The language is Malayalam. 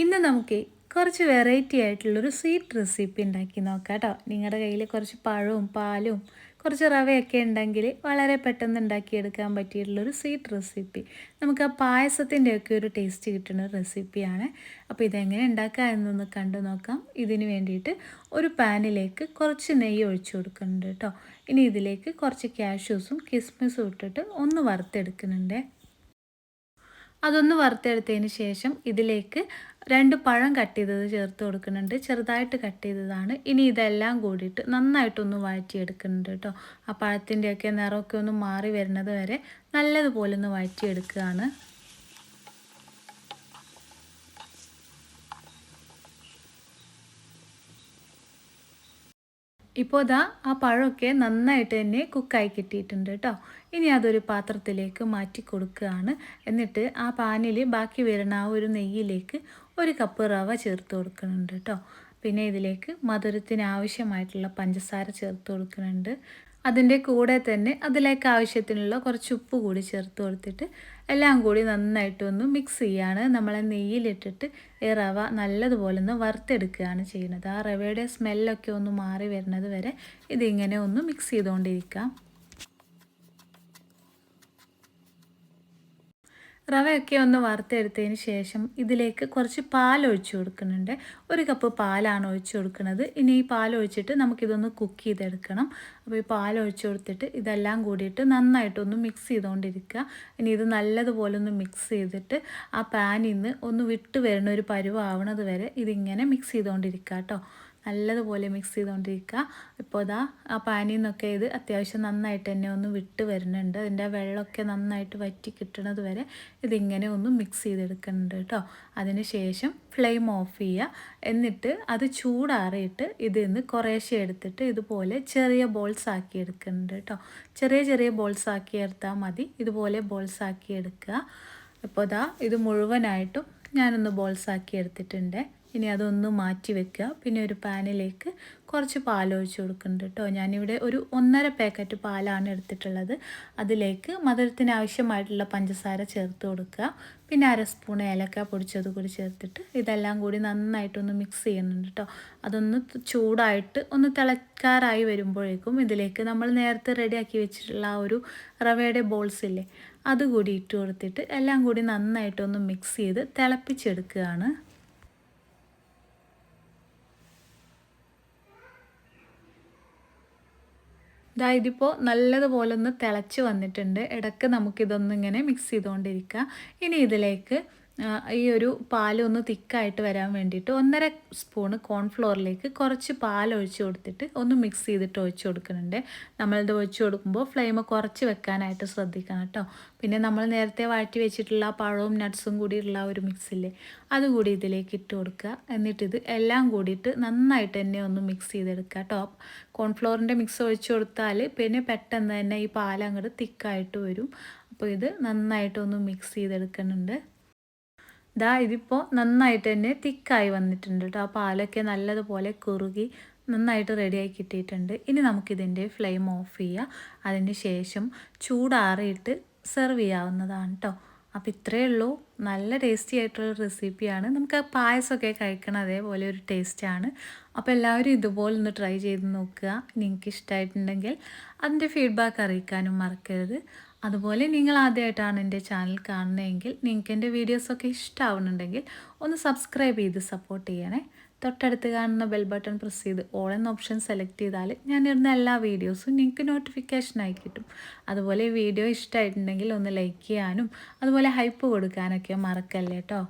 ഇന്ന് നമുക്ക് കുറച്ച് വെറൈറ്റി ആയിട്ടുള്ളൊരു സ്വീറ്റ് റെസിപ്പി ഉണ്ടാക്കി നോക്കാം കേട്ടോ നിങ്ങളുടെ കയ്യിൽ കുറച്ച് പഴവും പാലും കുറച്ച് റവയൊക്കെ ഉണ്ടെങ്കിൽ വളരെ പെട്ടെന്ന് ഉണ്ടാക്കിയെടുക്കാൻ പറ്റിയിട്ടുള്ളൊരു സ്വീറ്റ് റെസിപ്പി നമുക്ക് ആ പായസത്തിന്റെയൊക്കെ ഒരു ടേസ്റ്റ് കിട്ടുന്ന റെസിപ്പിയാണ് അപ്പോൾ ഇതെങ്ങനെ ഉണ്ടാക്കുക എന്നൊന്ന് കണ്ടു നോക്കാം. ഇതിന് വേണ്ടിയിട്ട് ഒരു പാനിലേക്ക് കുറച്ച് നെയ്യ് ഒഴിച്ചു കൊടുക്കുന്നുണ്ട് കേട്ടോ ഇനി ഇതിലേക്ക് കുറച്ച് കാഷ്യൂസും കിസ്മിസും ഇട്ടിട്ട് ഒന്ന് വറുത്തെടുക്കുന്നുണ്ട്. അതൊന്ന് വറുത്തെടുത്തതിന് ശേഷം ഇതിലേക്ക് രണ്ട് പഴം കട്ട് ചെയ്തത് ചേർത്ത് കൊടുക്കുന്നുണ്ട്. ചെറുതായിട്ട് കട്ട് ചെയ്തതാണ്. ഇനി ഇതെല്ലാം കൂടിയിട്ട് നന്നായിട്ടൊന്ന് വഴറ്റിയെടുക്കുന്നുണ്ട് കേട്ടോ. ആ പഴത്തിന്റെയൊക്കെ നിറമൊക്കെ ഒന്ന് മാറി വരുന്നത് വരെ നല്ലതുപോലെ ഒന്ന് വഴറ്റിയെടുക്കുകയാണ്. ഇപ്പോൾ ഇതാ ആ പഴമൊക്കെ നന്നായിട്ട് തന്നെ കുക്കായി കിട്ടിയിട്ടുണ്ട് കേട്ടോ ഇനി അതൊരു പാത്രത്തിലേക്ക് മാറ്റി കൊടുക്കുകയാണ്. എന്നിട്ട് ആ പാനിൽ ബാക്കി വരുന്ന ആ ഒരു നെയ്യിലേക്ക് ഒരു കപ്പ് റവ ചേർത്ത് കൊടുക്കുന്നുണ്ട് കേട്ടോ പിന്നെ ഇതിലേക്ക് മധുരത്തിന് ആവശ്യമായിട്ടുള്ള പഞ്ചസാര ചേർത്ത് കൊടുക്കുന്നുണ്ട്. അതിന്റെ കൂടെ തന്നെ അതിലേക്ക് ആവശ്യത്തിനുള്ള കുറച്ച് ഉപ്പ് കൂടി ചേർത്ത് കൊടുത്തിട്ട് എല്ലാം കൂടി നന്നായിട്ടൊന്ന് മിക്സ് ചെയ്യുകയാണ് നമ്മളെ നെയ്യിലിട്ടിട്ട് ഈ റവ നല്ലതുപോലെ ഒന്ന് വറുത്തെടുക്കുകയാണ് ചെയ്യുന്നത്. ആ റവയുടെ സ്മെല്ലൊക്കെ ഒന്ന് മാറി വരുന്നത് വരെ ഇതിങ്ങനെ ഒന്ന് മിക്സ് ചെയ്തുകൊണ്ടിരിക്കാം. റവയൊക്കെ ഒന്ന് വറുത്തെടുത്തതിന് ശേഷം ഇതിലേക്ക് കുറച്ച് പാൽ ഒഴിച്ചു കൊടുക്കുന്നുണ്ട്. ഒരു കപ്പ് പാലാണ് ഒഴിച്ചു കൊടുക്കുന്നത്. ഇനി ഈ പാൽ ഒഴിച്ചിട്ട് നമുക്കിതൊന്ന് കുക്ക് ചെയ്തെടുക്കണം. അപ്പോൾ ഈ പാൽ ഒഴിച്ചു കൊടുത്തിട്ട് ഇതെല്ലാം കൂടിയിട്ട് നന്നായിട്ടൊന്ന് മിക്സ് ചെയ്തുകൊണ്ടിരിക്കുക. ഇനി ഇത് നല്ലതുപോലെ ഒന്ന് മിക്സ് ചെയ്തിട്ട് ആ പാനിൽ നിന്ന് ഒന്ന് വിട്ട് വരുന്ന ഒരു പരുവാവണത് വരെ ഇതിങ്ങനെ മിക്സ് ചെയ്തുകൊണ്ടിരിക്കുക കേട്ടോ. നല്ലതുപോലെ മിക്സ് ചെയ്തുകൊണ്ടിരിക്കുക ഇപ്പോൾ ഇതാ ആ പാനിൽ നിന്നൊക്കെ ഇത് അത്യാവശ്യം നന്നായിട്ട് തന്നെ ഒന്ന് വിട്ട് വരുന്നുണ്ട്. അതിന്റെ വെള്ളമൊക്കെ നന്നായിട്ട് വറ്റി കിട്ടുന്നത് വരെ ഇതിങ്ങനെ ഒന്ന് മിക്സ് ചെയ്തെടുക്കുന്നുണ്ട് കേട്ടോ അതിന് ശേഷം ഫ്ലെയിം ഓഫ് ചെയ്യുക എന്നിട്ട് അത് ചൂടാറിയിട്ട് ഇതിൽ നിന്ന് കുറേശ്ശെ എടുത്തിട്ട് ഇതുപോലെ ചെറിയ ബോൾസ് ആക്കി എടുക്കുന്നുണ്ട് കേട്ടോ ചെറിയ ചെറിയ ബോൾസ് ആക്കി എടുത്താൽ മതി. ഇതുപോലെ ബോൾസ് ആക്കി എടുക്കുക ഇപ്പോൾ ഇതാ ഇത് മുഴുവനായിട്ടും ഞാനൊന്ന് ബോൾസ് ആക്കി എടുത്തിട്ടുണ്ട്. ഇനി അതൊന്ന് മാറ്റി വെക്കുക. പിന്നെ ഒരു പാനിലേക്ക് കുറച്ച് പാൽ ഒഴിച്ച് കൊടുക്കുന്നുണ്ട് കേട്ടോ. ഞാനിവിടെ ഒരു ഒന്നര പാക്കറ്റ് പാലാണ് എടുത്തിട്ടുള്ളത്. അതിലേക്ക് മധുരത്തിന് ആവശ്യമായിട്ടുള്ള പഞ്ചസാര ചേർത്ത് കൊടുക്കുക. പിന്നെ അര സ്പൂൺ ഏലക്ക പൊടിച്ചത് കൂടി ചേർത്തിട്ട് ഇതെല്ലാം കൂടി നന്നായിട്ടൊന്ന് മിക്സ് ചെയ്യുന്നുണ്ട് കേട്ടോ. അതൊന്ന് ചൂടായിട്ട് ഒന്ന് തിളക്കാറായി വരുമ്പോഴേക്കും ഇതിലേക്ക് നമ്മൾ നേരത്തെ റെഡിയാക്കി വെച്ചിട്ടുള്ള ആ ഒരു റവയുടെ ബോൾസ് ഇല്ലേ അതുകൂടി ഇട്ട് കൊടുത്തിട്ട് എല്ലാം കൂടി നന്നായിട്ടൊന്ന് മിക്സ് ചെയ്ത് തിളപ്പിച്ചെടുക്കുകയാണ്. ഇതാ ഇതിപ്പോൾ നല്ലതുപോലെ ഒന്ന് തിളച്ച് വന്നിട്ടുണ്ട്. ഇടയ്ക്ക് നമുക്കിതൊന്നിങ്ങനെ മിക്സ് ചെയ്തുകൊണ്ടിരിക്കുക ഇനി ഇതിലേക്ക് ഈ ഒരു പാൽ ഒന്ന് തിക്കായിട്ട് വരാൻ വേണ്ടിയിട്ട് ഒന്നര സ്പൂണ് കോൺഫ്ലോറിലേക്ക് കുറച്ച് പാൽ ഒഴിച്ച് കൊടുത്തിട്ട് ഒന്ന് മിക്സ് ചെയ്തിട്ട് ഒഴിച്ച് കൊടുക്കുന്നുണ്ട്. നമ്മളിത് ഒഴിച്ച് കൊടുക്കുമ്പോൾ ഫ്ലെയിം കുറച്ച് വെക്കാനായിട്ട് ശ്രദ്ധിക്കണം കേട്ടോ. പിന്നെ നമ്മൾ നേരത്തെ വാറ്റി വെച്ചിട്ടുള്ള പഴവും നട്ട്സും കൂടിയുള്ള ഒരു മിക്സില്ലേ അതുകൂടി ഇതിലേക്ക് ഇട്ട് കൊടുക്കുക. എന്നിട്ടിത് എല്ലാം കൂടിയിട്ട് നന്നായിട്ട് തന്നെ ഒന്ന് മിക്സ് ചെയ്തെടുക്കുക കേട്ടോ. കോൺഫ്ലോറിന്റെ മിക്സ് ഒഴിച്ച് കൊടുത്താൽ പിന്നെ പെട്ടെന്ന് തന്നെ ഈ പാൽ അങ്ങോട്ട് തിക്കായിട്ട് വരും. അപ്പോൾ ഇത് നന്നായിട്ടൊന്ന് മിക്സ് ചെയ്തെടുക്കുന്നുണ്ട്. ദാ ഇതിപ്പോൾ നന്നായിട്ട് തന്നെ തിക്കായി വന്നിട്ടുണ്ട് കേട്ടോ ആ പാലൊക്കെ നല്ലതുപോലെ കുറുകി നന്നായിട്ട് റെഡിയായി കിട്ടിയിട്ടുണ്ട്. ഇനി നമുക്കിതിന്റെ ഫ്ലെയിം ഓഫ് ചെയ്യുക അതിന് ശേഷം ചൂടാറിയിട്ട് സെർവ് ചെയ്യാവുന്നതാണ് കേട്ടോ അപ്പോൾ ഇത്രയേ ഉള്ളൂ. നല്ല ടേസ്റ്റി ആയിട്ടുള്ള റെസിപ്പിയാണ് നമുക്ക് പായസമൊക്കെ കഴിക്കണം അതേപോലെ ഒരു ടേസ്റ്റാണ് അപ്പോൾ എല്ലാവരും ഇതുപോലെ ഒന്ന് ട്രൈ ചെയ്ത് നോക്കുക. നിങ്ങൾക്ക് ഇഷ്ടമായിട്ടുണ്ടെങ്കിൽ അതിന്റെ ഫീഡ്ബാക്ക് അറിയിക്കാനും മറക്കരുത്. അതുപോലെ നിങ്ങൾ ആദ്യമായിട്ടാണ് എന്റെ ചാനൽ കാണുന്നതെങ്കിൽ നിങ്ങൾക്ക് എന്റെ വീഡിയോസൊക്കെ ഇഷ്ടമാവുന്നുണ്ടെങ്കിൽ ഒന്ന് സബ്സ്ക്രൈബ് ചെയ്ത് സപ്പോർട്ട് ചെയ്യണേ. തൊട്ടടുത്ത് കാണുന്ന ബെൽ ബട്ടൺ പ്രസ് ചെയ്ത് ഓൾ എന്ന ഓപ്ഷൻ സെലക്ട് ചെയ്താൽ ഞാൻ ഇടുന്ന എല്ലാ വീഡിയോസും നിങ്ങൾക്ക് നോട്ടിഫിക്കേഷനായി കിട്ടും. അതുപോലെ വീഡിയോ ഇഷ്ടമായിട്ടുണ്ടെങ്കിൽ ഒന്ന് ലൈക്ക് ചെയ്യാനും അതുപോലെ ഹൈപ്പ് കൊടുക്കാനൊക്കെ മറക്കല്ലേ കേട്ടോ